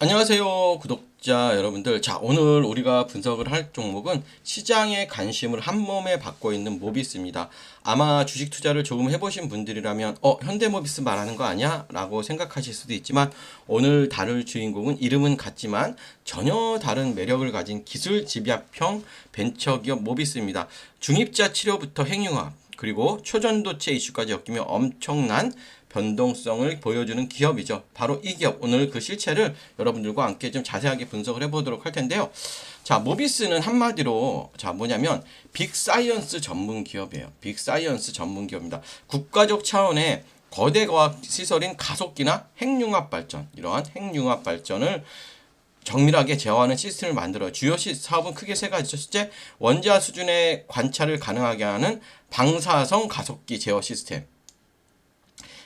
안녕하세요 구독자 여러분들. 자 오늘 우리가 분석을 할 종목은 시장의 관심을 한 몸에 받고 있는 모비스입니다. 아마 주식 투자를 조금 해보신 분들이라면 어 현대모비스 말하는 거 아니야? 라고 생각하실 수도 있지만 오늘 다룰 주인공은 이름은 같지만 전혀 다른 매력을 가진 기술 집약형 벤처기업 모비스입니다. 중입자 치료부터 핵융합 그리고 초전도체 이슈까지 엮이며 엄청난 변동성을 보여주는 기업이죠. 바로 이 기업. 오늘 그 실체를 여러분들과 함께 좀 자세하게 분석을 해보도록 할 텐데요. 자, 모비스는 한마디로, 자, 뭐냐면, 빅사이언스 전문 기업이에요. 빅사이언스 전문 기업입니다. 국가적 차원의 거대 과학 시설인 가속기나 핵융합 발전, 이러한 핵융합 발전을 정밀하게 제어하는 시스템을 만들어요. 주요 시, 사업은 크게 세 가지죠. 첫째, 원자 수준의 관찰을 가능하게 하는 방사성 가속기 제어 시스템.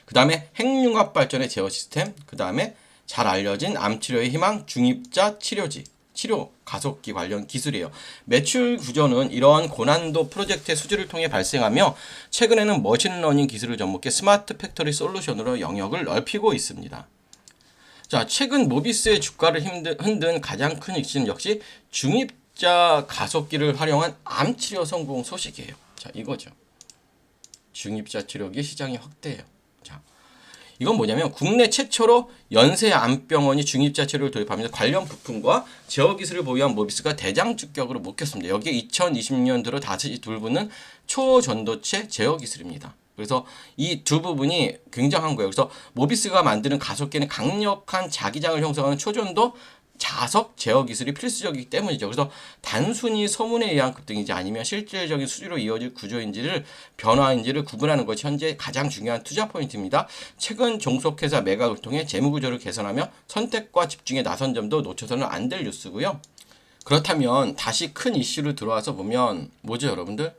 그 다음에 핵융합 발전의 제어 시스템, 그 다음에 잘 알려진 암 치료의 희망 중입자 치료지, 치료 가속기 관련 기술이에요. 매출 구조는 이러한 고난도 프로젝트의 수주를 통해 발생하며 최근에는 머신러닝 기술을 접목해 스마트 팩토리 솔루션으로 영역을 넓히고 있습니다. 자, 최근 모비스의 주가를 흔든 가장 큰 이슈는 역시 중입자 가속기를 활용한 암 치료 성공 소식이에요. 자, 이거죠. 중입자 치료기 시장이 확대해요. 자, 이건 뭐냐면 국내 최초로 연세 암병원이 중입자 치료를 도입하면서 관련 부품과 제어 기술을 보유한 모비스가 대장 주격으로 먹혔습니다. 여기에 2020년 들어 다시 돌붙는 초전도체 제어 기술입니다. 그래서 이 두 부분이 굉장한 거예요. 그래서 모비스가 만드는 가속기는 강력한 자기장을 형성하는 초전도 자석 제어 기술이 필수적이기 때문이죠. 그래서 단순히 소문에 의한 급등인지 아니면 실질적인 수주로 이어질 구조인지를 변화인지를 구분하는 것이 현재 가장 중요한 투자 포인트입니다. 최근 종속회사 매각을 통해 재무 구조를 개선하며 선택과 집중에 나선 점도 놓쳐서는 안 될 뉴스고요. 그렇다면 다시 큰 이슈로 들어와서 보면 뭐죠, 여러분들?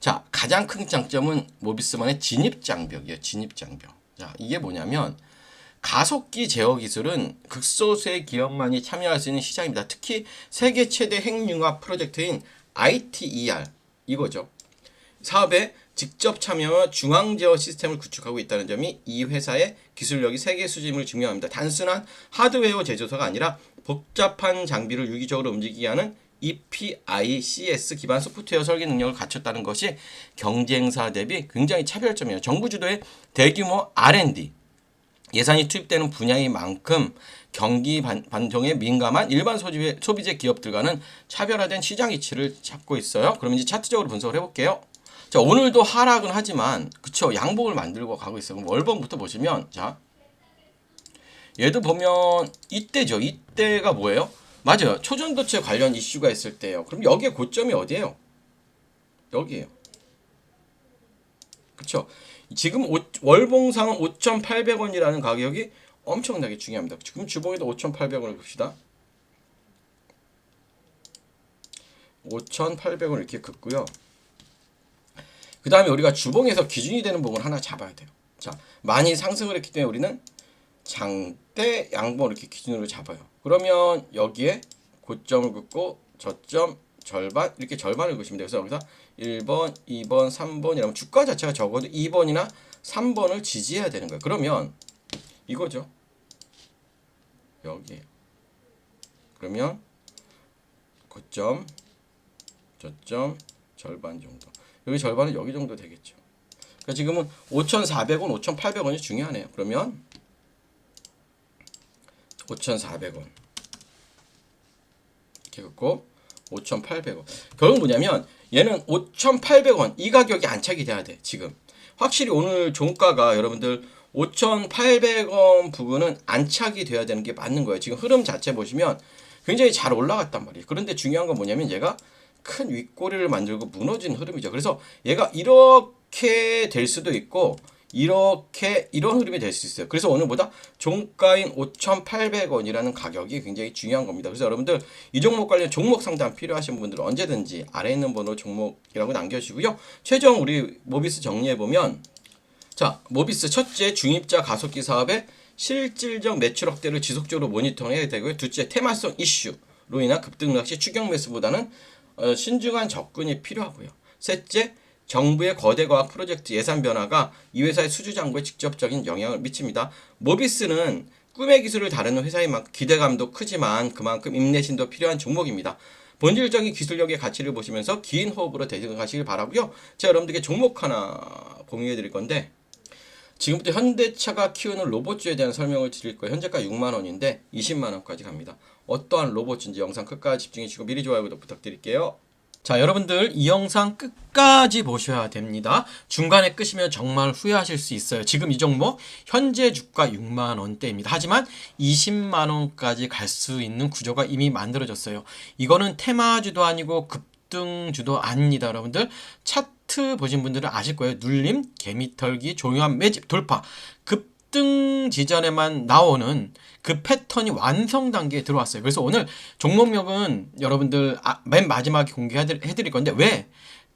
자, 가장 큰 장점은 모비스만의 진입 장벽이에요. 진입 장벽. 자, 이게 뭐냐면 가속기 제어 기술은 극소수의 기업만이 참여할 수 있는 시장입니다. 특히 세계 최대 핵융합 프로젝트인 ITER 이거죠. 사업에 직접 참여와 중앙 제어 시스템을 구축하고 있다는 점이 이 회사의 기술력이 세계 수준임을 증명합니다. 단순한 하드웨어 제조사가 아니라 복잡한 장비를 유기적으로 움직이게 하는 EPICS 기반 소프트웨어 설계 능력을 갖췄다는 것이 경쟁사 대비 굉장히 차별점이에요. 정부 주도의 대규모 R&D 예산이 투입되는 분야인 만큼 경기 반, 반동에 민감한 일반 소비재, 소비재 기업들과는 차별화된 시장 이치를 찾고 있어요. 그럼 이제 차트적으로 분석을 해볼게요. 자, 오늘도 하락은 하지만, 그쵸, 양복을 만들고 가고 있어요. 그럼 월봉부터 보시면, 자, 얘도 보면 이때죠. 이때가 뭐예요? 맞아요. 초전도체 관련 이슈가 있을 때예요. 그럼 여기에 고점이 어디예요? 여기에요. 그쵸? 지금 오- 월봉상은 5,800원이라는 가격이 엄청나게 중요합니다. 지금 주봉에도 5,800원을 봅시다. 5,800원 이렇게 긋고요. 그 다음에 우리가 주봉에서 기준이 되는 부분 하나 잡아야 돼요. 자, 많이 상승을 했기 때문에 우리는 장대 양봉 이렇게 기준으로 잡아요. 그러면 여기에 고점을 긋고 저점 절반 이렇게 절반을 그시면 돼요. 그래서 여기서 1번, 2번, 3번 이라면 주가 자체가 적어도 2번이나 3번을 지지해야 되는 거예요. 그러면 이거죠. 여기에요. 그러면 고점, 저점, 절반 정도. 여기 절반은 여기 정도 되겠죠. 그러니까 지금은 5,400원, 5,800원이 중요하네요. 그러면 5,400원 이렇게 긋고 5,800원. 결국 뭐냐면 얘는 5,800원 이 가격이 안착이 돼야 돼. 지금 확실히 오늘 종가가 여러분들 5,800원 부분은 안착이 돼야 되는 게 맞는 거예요. 지금 흐름 자체 보시면 굉장히 잘 올라갔단 말이에요. 그런데 중요한 건 뭐냐면 얘가 큰 윗꼬리를 만들고 무너진 흐름이죠. 그래서 얘가 이렇게 될 수도 있고 이렇게 이런 흐름이 될 수 있어요. 그래서 오늘보다 종가인 5,800원이라는 가격이 굉장히 중요한 겁니다. 그래서 여러분들 이 종목 관련 종목 상담 필요하신 분들은 언제든지 아래 있는 번호 종목이라고 남겨주시고요. 최종 우리 모비스 정리해 보면 자 모비스 첫째 중입자 가속기 사업의 실질적 매출 확대를 지속적으로 모니터링해야 되고요. 둘째 테마성 이슈로 인한 급등 시 추격 매수보다는 어, 신중한 접근이 필요하고요. 셋째 정부의 거대 과학 프로젝트 예산 변화가 이 회사의 수주 장부에 직접적인 영향을 미칩니다. 모비스는 꿈의 기술을 다루는 회사인 만큼 기대감도 크지만 그만큼 인내심도 필요한 종목입니다. 본질적인 기술력의 가치를 보시면서 긴 호흡으로 대응하시길 바라고요. 제가 여러분들께 종목 하나 공유해 드릴 건데 지금부터 현대차가 키우는 로봇주에 대한 설명을 드릴 거예요. 현재가 6만 원인데 20만 원까지 갑니다. 어떠한 로봇인지 영상 끝까지 집중해 주시고 미리 좋아요 구독 부탁드릴게요. 자, 여러분들 이 영상 끝까지 보셔야 됩니다. 중간에 끄시면 정말 후회하실 수 있어요. 지금 이 종목 현재 주가 6만 원대입니다. 하지만 20만 원까지 갈 수 있는 구조가 이미 만들어졌어요. 이거는 테마주도 아니고 급등주도 아닙니다, 여러분들. 차트 보신 분들은 아실 거예요. 눌림, 개미털기, 조용한 매집, 돌파. 급 등 지전에만 나오는 그 패턴이 완성 단계에 들어왔어요. 그래서 오늘 종목명은 여러분들 아, 맨 마지막에 공개해드릴 건데 왜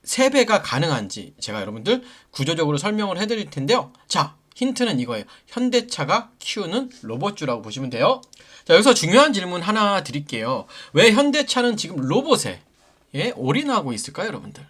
3배가 가능한지 제가 여러분들 구조적으로 설명을 해드릴 텐데요. 자, 힌트는 이거예요. 현대차가 키우는 로봇주라고 보시면 돼요. 자, 여기서 중요한 질문 하나 드릴게요. 왜 현대차는 지금 로봇에 예, 올인하고 있을까요, 여러분들?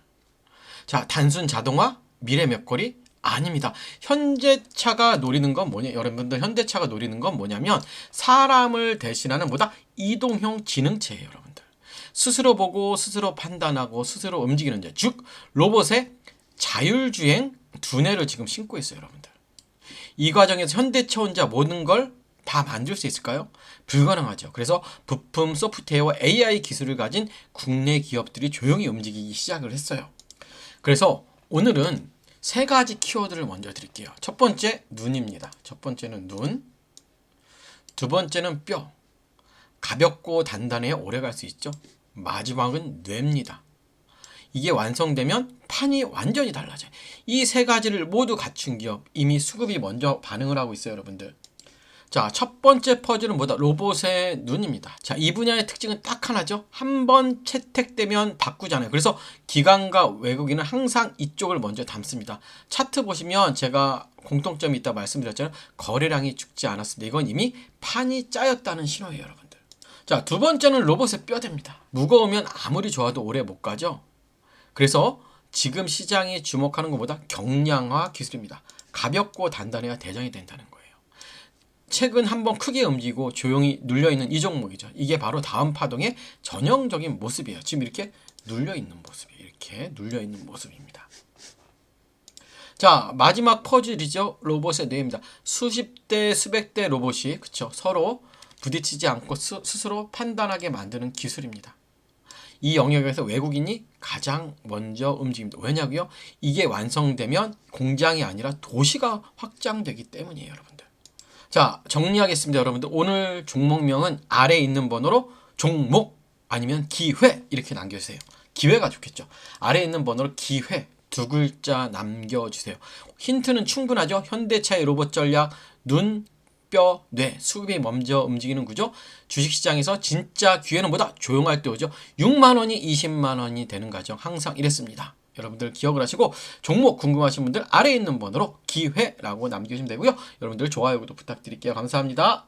자, 단순 자동화, 미래 몇거리 아닙니다. 현대차가 노리는 건 뭐냐? 여러분들 현대차가 노리는 건 뭐냐면 사람을 대신하는 보다 이동형 지능체예요, 여러분들. 스스로 보고 스스로 판단하고 스스로 움직이는 자, 즉 로봇의 자율주행 두뇌를 지금 신고 있어요, 여러분들. 이 과정에서 현대차 혼자 모든 걸 다 만들 수 있을까요? 불가능하죠. 그래서 부품 소프트웨어 AI 기술을 가진 국내 기업들이 조용히 움직이기 시작을 했어요. 그래서 오늘은 세 가지 키워드를 먼저 드릴게요. 첫 번째 눈입니다. 첫 번째는 눈. 두 번째는 뼈. 가볍고 단단해 오래 갈 수 있죠. 마지막은 뇌입니다. 이게 완성되면 판이 완전히 달라져요. 이 세 가지를 모두 갖춘 기업 이미 수급이 먼저 반응을 하고 있어요, 여러분들. 자, 첫 번째 퍼즐은 뭐다? 로봇의 눈입니다. 자, 이 분야의 특징은 딱 하나죠. 한 번 채택되면 바꾸잖아요. 그래서 기관과 외국인은 항상 이쪽을 먼저 담습니다. 차트 보시면 제가 공통점이 있다 말씀드렸잖아요. 거래량이 죽지 않았습니다. 이건 이미 판이 짜였다는 신호예요, 여러분들. 자, 두 번째는 로봇의 뼈대입니다. 무거우면 아무리 좋아도 오래 못 가죠. 그래서 지금 시장이 주목하는 것보다 경량화 기술입니다. 가볍고 단단해야 대장이 된다는 거예요. 최근 한번 크게 움직이고 조용히 눌려 있는 이 종목이죠. 이게 바로 다음 파동의 전형적인 모습이에요. 지금 이렇게 눌려 있는 모습이에요. 이렇게 눌려 있는 모습입니다. 자, 마지막 퍼즐이죠. 로봇의 뇌입니다. 수십 대, 수백 대 로봇이 그쵸 서로 부딪히지 않고 스, 스스로 판단하게 만드는 기술입니다. 이 영역에서 외국인이 가장 먼저 움직입니다. 왜냐고요? 이게 완성되면 공장이 아니라 도시가 확장되기 때문이에요, 여러분들. 자, 정리하겠습니다, 여러분들. 오늘 종목명은 아래에 있는 번호로 종목 아니면 기회 이렇게 남겨주세요. 기회가 좋겠죠. 아래에 있는 번호로 기회 두 글자 남겨주세요. 힌트는 충분하죠. 현대차의 로봇 전략 눈, 뼈, 뇌, 수급이 먼저 움직이는 구조. 주식시장에서 진짜 기회는 뭐다? 조용할 때 오죠. 6만 원이 20만 원이 되는 과정 항상 이랬습니다. 여러분들 기억을 하시고 종목 궁금하신 분들 아래에 있는 번호로 기회라고 남겨주시면 되고요. 여러분들 좋아요, 구독 부탁드릴게요. 감사합니다.